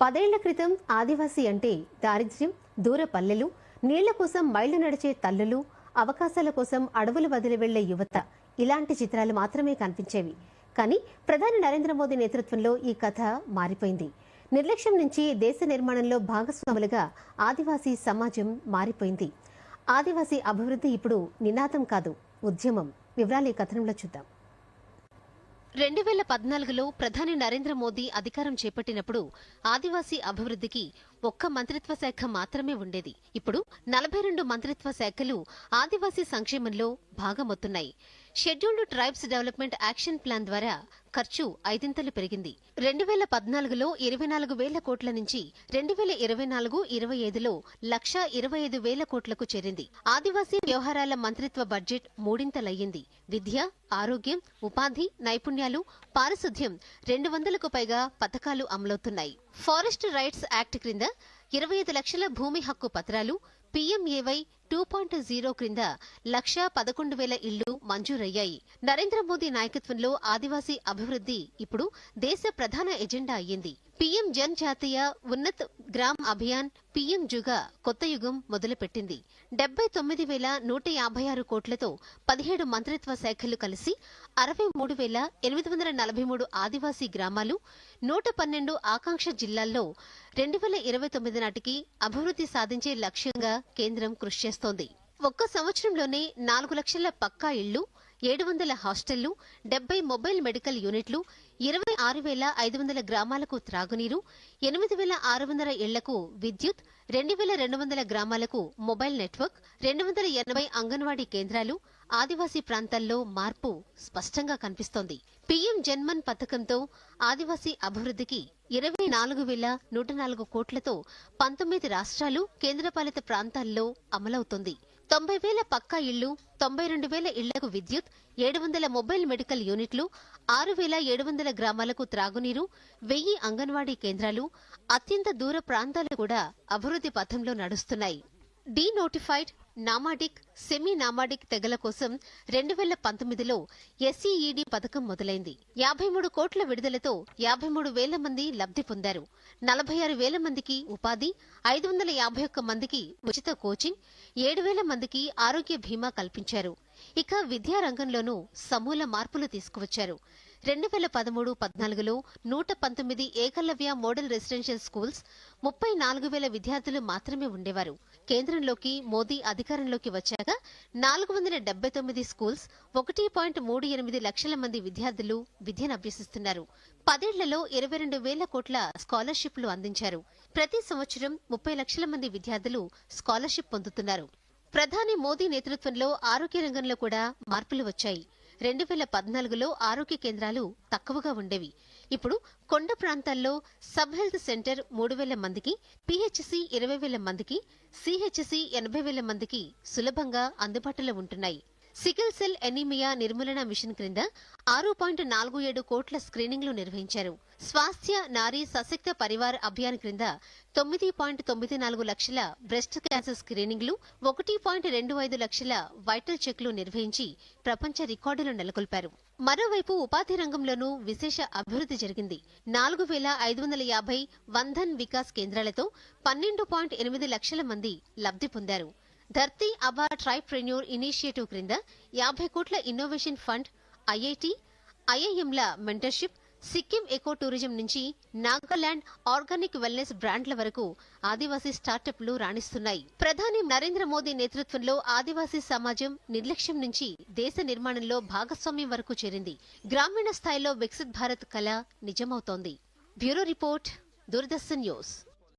పదేళ్ళ క్రితం ఆదివాసీ అంటే దారిద్ర్యం దూర పల్లెలు నీళ్ళ కోసం మైళ్ళు నడిచే తల్లులు అవకాశాల కోసం అడవులు వదిలి వెళ్ళే యువత ఇలాంటి చిత్రాలు మాత్రమే కనిపించేవి. కానీ ప్రధాని నరేంద్ర మోదీ నేతృత్వంలో ఈ కథ మారిపోయింది. నిర్లక్ష్యం నుంచి దేశ నిర్మాణంలో భాగస్వాములుగా ఆదివాసీ సమాజం మారిపోయింది. ఆదివాసీ అభివృద్ధి ఇప్పుడు నినాదం కాదు ఉద్యమం. వివరాలు ఈ కథనంలో చూద్దాం. రెండు వేల పద్నాలుగులో ప్రధాని నరేంద్ర మోదీ అధికారం చేపట్టినప్పుడు ఆదివాసీ అభివృద్ధికి ఒక్క మంత్రిత్వ శాఖ మాత్రమే ఉండేది. ఇప్పుడు నలభై రెండు మంత్రిత్వ శాఖలు ఆదివాసీ సంక్షేమంలో భాగమవుతున్నాయి scheduled tribes development action plan ద్వారా ఖర్చు ఐదింతలు పెరిగింది. రెండు వేల పద్నాలుగులో ఇరవై నాలుగు వేల కోట్ల నుంచి రెండు వేల ఇరవై నాలుగు ఇరవై ఐదులో లక్ష ఇరవై ఐదు వేల కోట్లకు చేరింది. ఆదివాసీ వ్యవహారాల మంత్రిత్వ బడ్జెట్ మూడింతలయ్యింది. విద్య ఆరోగ్యం ఉపాధి నైపుణ్యాలు పారిశుధ్యం రెండు వందలకు పైగా పథకాలు అమలవుతున్నాయి. ఫారెస్ట్ రైట్స్ యాక్ట్ క్రింద ఇరవై ఐదు లక్షల భూమి హక్కు పత్రాలు పీఎంఏవై టూ పాయింట్ జీరో క్రింద లక్ష పదకొండు వేల ఇళ్ళు మంజూరయ్యాయి. నరేంద్ర మోదీ నాయకత్వంలో ఆదివాసీ అభివృద్ధి ఇప్పుడు దేశ ప్రధాన ఎజెండా అయ్యింది. పీఎం జన్ జాతీయ ఉన్నత్ గ్రామ్ అభియాన్ పీఎం జుగా కొత్త యుగం మొదలుపెట్టింది. డెబ్బై తొమ్మిది వేల నూట యాభై ఆరు కోట్లతో పదిహేడు మంత్రిత్వ శాఖలు కలిసి అరవై మూడు వేల ఎనిమిది వందల నలభై మూడు ఆదివాసీ గ్రామాలు నూట పన్నెండు ఆకాంక్ష జిల్లాల్లో రెండు వేల ఇరవై తొమ్మిది నాటికి అభివృద్ధి సాధించే లక్ష్యంగా కేంద్రం కృషి చేస్తోంది. ఒక్క సంవత్సరంలోనే నాలుగు లక్షల పక్కా ఇళ్ళు ఏడు వందల హాస్టళ్ళు డెబ్బై మొబైల్ మెడికల్ యూనిట్లు ఇరవై ఆరు వేల ఐదు వందల గ్రామాలకు త్రాగునీరు ఎనిమిది వేల ఆరు వందల ఇళ్ళకు విద్యుత్ రెండు వేల రెండు వందల గ్రామాలకు మొబైల్ నెట్వర్క్ రెండు వందల ఎనభై అంగన్వాడీ కేంద్రాలు ఆదివాసీ ప్రాంతాల్లో మార్పు స్పష్టంగా కనిపిస్తోంది. పీఎం జన్మన్ పథకంతో ఆదివాసీ అభివృద్ధికి ఇరవై నాలుగు వేల నూట నాలుగు కోట్లతో పంతొమ్మిది రాష్ట్రాలు కేంద్రపాలిత ప్రాంతాల్లో అమలవుతోంది. తొంభై వేల పక్కా ఇళ్ళు తొంభై రెండు వేల ఇళ్ళకు విద్యుత్ ఏడు వందల మొబైల్ మెడికల్ యూనిట్లు ఆరు వేల ఏడు వందల గ్రామాలకు త్రాగునీరు వెయ్యి అంగన్వాడీ కేంద్రాలు అత్యంత దూర ప్రాంతాలు కూడా అభివృద్ధి పథంలో నడుస్తున్నాయి. Denotified nomadic semi nomadic తెగల కోసం రెండు వేల పంతొమ్మిదిలో ఎస్సీఈడి పథకం మొదలైంది. యాభై మూడు కోట్ల విడుదలతో యాభై మూడు వేల మంది లబ్ధి పొందారు. నలభై ఆరు వేల మందికి ఉపాధి ఐదు వందల యాభై ఒక్క మందికి ఉచిత కోచింగ్ ఏడు వేల మందికి ఆరోగ్య బీమా కల్పించారు. ఇక విద్యారంగంలోనూ సమూల మార్పులు తీసుకువచ్చారు. రెండు వేల పదమూడు పద్నాలుగులో నూట పంతొమ్మిది ఏకలవ్య మోడల్ రెసిడెన్షియల్ స్కూల్స్ ముప్పై నాలుగు వేల విద్యార్థులు మాత్రమే ఉండేవారు. కేంద్రంలోకి మోదీ అధికారంలోకి వచ్చాక నాలుగు వందల డెబ్బై తొమ్మిది స్కూల్స్ ఒకటి పాయింట్ మూడు ఎనిమిది లక్షల మంది విద్యార్థులు విద్యను అభ్యసిస్తున్నారు. పదేళ్ళలో ఇరవై రెండు వేల కోట్ల స్కాలర్షిప్లు అందించారు. ప్రతి సంవత్సరం ముప్పై లక్షల మంది విద్యార్థులు స్కాలర్షిప్ పొందుతున్నారు. ప్రధాని మోదీ నేతృత్వంలో ఆరోగ్య రంగంలో కూడా మార్పులు వచ్చాయి. రెండు వేల పద్నాలుగులో ఆరోగ్య కేంద్రాలు తక్కువగా ఉండేవి. ఇప్పుడు కొండ ప్రాంతాల్లో సబ్ హెల్త్ సెంటర్ మూడు వేల మందికి పిహెచ్సి ఇరవై వేల మందికి సిహెచ్సి ఎనభై వేల మందికి సులభంగా అందుబాటులో ఉంటున్నాయి. సికిల్ సెల్ ఎనీమియా నిర్మూలన మిషన్ క్రింద ఆరు పాయింట్ నాలుగు ఏడు కోట్ల స్క్రీనింగ్లు నిర్వహించారు. స్వాస్థ్య నారీ సశక్త పరివార అభియాన్ క్రింద తొమ్మిది పాయింట్ తొమ్మిది నాలుగు లక్షల బ్రెస్ట్ క్యాన్సర్ స్క్రీనింగ్లు ఒకటి పాయింట్ రెండు ఐదు లక్షల వైటల్ చెక్లు నిర్వహించి ప్రపంచ రికార్డులు నెలకొల్పారు. మరోవైపు ఉపాధి రంగంలోనూ విశేష అభివృద్ధి జరిగింది. నాలుగు వేల ఐదు వందల యాభై వంధన్ వికాస్ కేంద్రాలతో పన్నెండు పాయింట్ ఎనిమిది లక్షల మంది లబ్ధి పొందారు. ధర్తీ అబా ట్రైప్రెన్యూర్ ఇనిషియేటివ్ క్రింద యాభై కోట్ల ఇన్నోవేషన్ ఫండ్ ఐఐటి ఐఐఎంల మెంటర్షిప్ సిక్కిం ఎకో టూరిజం నుంచి నాగాలాండ్ ఆర్గానిక్ వెల్నెస్ బ్రాండ్ల వరకు ఆదివాసీ స్టార్టప్లు రాణిస్తున్నాయి. ప్రధాని నరేంద్ర మోదీ నేతృత్వంలో ఆదివాసీ సమాజం నిర్లక్ష్యం నుంచి దేశ నిర్మాణంలో భాగస్వామ్యం వరకు చేరింది. గ్రామీణ స్థాయిలో వికసిత్ భారత్ కళ నిజమవుతోంది. Bureau report Doordarshan news.